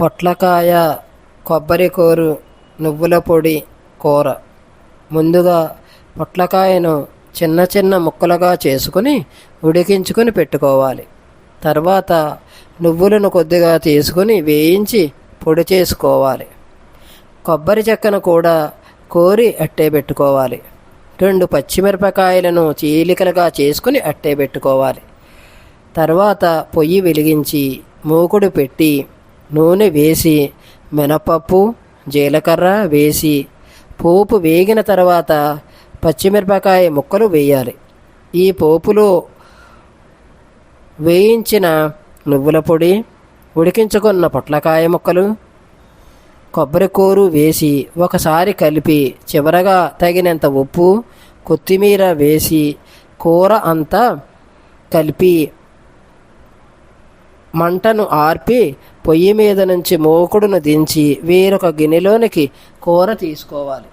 పొట్లకాయ కొబ్బరి కూరు నువ్వుల పొడి కూర. ముందుగా పొట్లకాయను చిన్న చిన్న ముక్కలుగా చేసుకుని ఉడికించుకొని పెట్టుకోవాలి. తర్వాత నువ్వులను కొద్దిగా తీసుకుని వేయించి పొడి చేసుకోవాలి. కొబ్బరి చెక్కను కూడా కోరి అట్టే పెట్టుకోవాలి. రెండు పచ్చిమిరపకాయలను చీలికలుగా చేసుకుని అట్టే పెట్టుకోవాలి. తర్వాత పొయ్యి వెలిగించి మూకుడు పెట్టి నూనె వేసి మినపప్పు జీలకర్ర వేసి పోపు వేగిన తర్వాత పచ్చిమిరపకాయ ముక్కలు వేయాలి. ఈ పోపులో వేయించిన నువ్వుల పొడి ఉడికించుకున్న పొట్లకాయ ముక్కలు కొబ్బరి కూరు వేసి ఒకసారి కలిపి చివరగా తగినంత ఉప్పు కొత్తిమీర వేసి కూర అంతా కలిపి మంటను ఆర్పి పొయ్యి మీద నుంచి మోకుడును దించి వేరొక గిన్నెలోనికి కూర తీసుకోవాలి.